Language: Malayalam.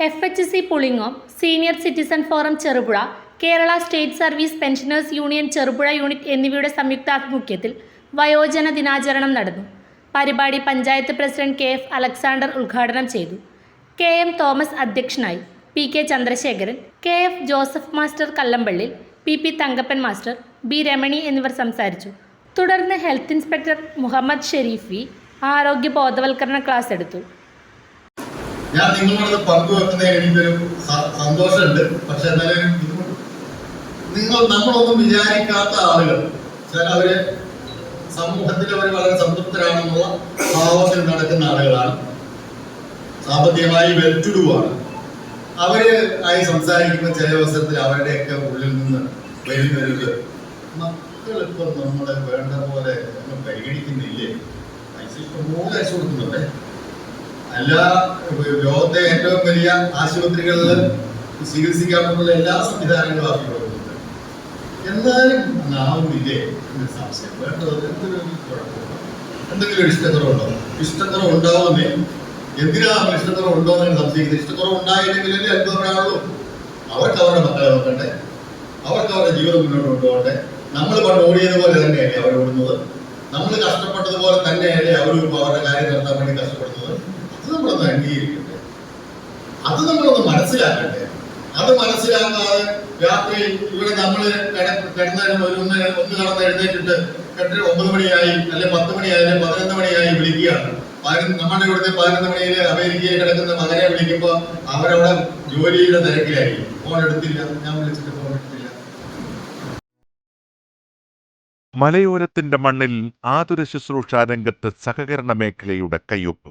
C Pulingome senior citizen forum Cherupuzha Kerala state service pensioners union Cherupuzha unit എന്നിവയുടെ സംയുക്താഭിമുഖ്യത്തിൽ വയോജന ദിനാചരണം നടന്നു. പരിപാടി panchayat president K F Alexander ഉദ്ഘാടനം ചെയ്തു. കെ എം തോമസ് അധ്യക്ഷനായി P K Chandrasekharan K F Joseph master Kallampalli P P Thankappan master B Ramani എന്നിവർ സംസാരിച്ചു. തുടർന്ന് ഹെൽത്ത് ഇൻസ്പെക്ടർ മുഹമ്മദ് ഷെരീഫി ആരോഗ്യ ബോധവൽക്കരണ ക്ലാസ് എടുത്തു. ഞാൻ നിങ്ങളോട് പങ്കുവെക്കുന്നതിൽ എനിക്കൊരു സന്തോഷമുണ്ട്. പക്ഷെ എന്നാലും നിങ്ങൾ നമ്മളൊന്നും വിചാരിക്കാത്ത ആളുകൾ ചില അവർ സമൂഹത്തിൽ അവർ വളരെ സംതൃപ്തരാണെന്നുള്ള ഭാവത്തിൽ നടക്കുന്ന ആളുകളാണ്. സാമ്പത്തികമായി വെൽറ്റുടുവാണ്. അവർ ആയി സംസാരിക്കുമ്പോൾ ചില അവസരത്തിൽ അവരുടെയൊക്കെ ഉള്ളിൽ നിന്ന് വരുന്നൊരു ഇപ്പൊ നമ്മളെ വേണ്ട പോലെ പരിഗണിക്കുന്നില്ലേ പൈസ ഇഷ്ടംപോലെ അയച്ചു കൊടുക്കുന്നുണ്ടേ അല്ല ലോകത്തെ ഏറ്റവും വലിയ ആശുപത്രികളിൽ ചികിത്സിക്കാനുള്ള എല്ലാ സംവിധാനങ്ങളും ആക്കിക്കൊടുക്കുന്നുണ്ട് എന്നാലും ആവുന്നില്ലേ എന്നൊരു സംശയം. വേണ്ടത് എന്തൊരു കുഴപ്പമില്ല. എന്തെങ്കിലും ഇഷ്ടക്കുറവ് ഉണ്ടോ ഇഷ്ടക്കുറവ് ഉണ്ടാവുന്നേ എന്തിനാ ഇഷ്ടക്കുറവ് ഉണ്ടോ എന്ന് സംശയിക്കുന്നത്? ഇഷ്ടക്കുറവ് ഉണ്ടായില്ലെങ്കിലല്ലേ അത്ഭുതപ്പെടാനുള്ളൂ അവർക്ക് അവരുടെ മക്കളെ നോക്കട്ടെ അവർക്ക് അവരുടെ ജീവിതം മുന്നോട്ട് കൊണ്ടുപോകട്ടെ നമ്മൾ പണ്ട് ഓടിയതുപോലെ തന്നെയല്ലേ അവർ ഓടുന്നത്? നമ്മൾ കഷ്ടപ്പെട്ടതുപോലെ തന്നെയല്ലേ അവർ അവരുടെ കാര്യം നടത്താൻ വേണ്ടി കഷ്ടപ്പെടുന്നത്? അത് നമ്മളൊന്ന് അംഗീകരിക്കട്ടെ അത് നമ്മളൊന്ന് മനസ്സിലാക്കട്ടെ അത് മനസ്സിലാക്കാതെ രാത്രി ഇവിടെ നമ്മൾ കിടന്ന് ഒരു ഒന്ന് ഒന്ന് കടന്ന് എഴുന്നേറ്റിട്ട് എട്ട് ഒമ്പത് മണിയായി അല്ലെ പത്ത് മണിയായി അല്ലെ പതിനൊന്ന് മണിയായി വിളിക്കുകയാണ്. പതിനൊന്ന് നമ്മുടെ ഇവിടുത്തെ പതിനൊന്ന് മണിയിൽ അമേരിക്കയിൽ കിടക്കുന്ന മകനെ വിളിക്കുമ്പോൾ അവരവിടെ ജോലിയുടെ തിരക്കിലായിരിക്കും ഫോൺ എടുത്തില്ല. ഞാൻ വിളിച്ചിട്ട് ഫോൺ എടുത്തില്ല. മലയോരത്തിന്റെ മണ്ണിൽ ആതുര ശുശ്രൂഷ രംഗത്ത് സഹകരണ മേഖലയുടെ കയ്യൊപ്പ്.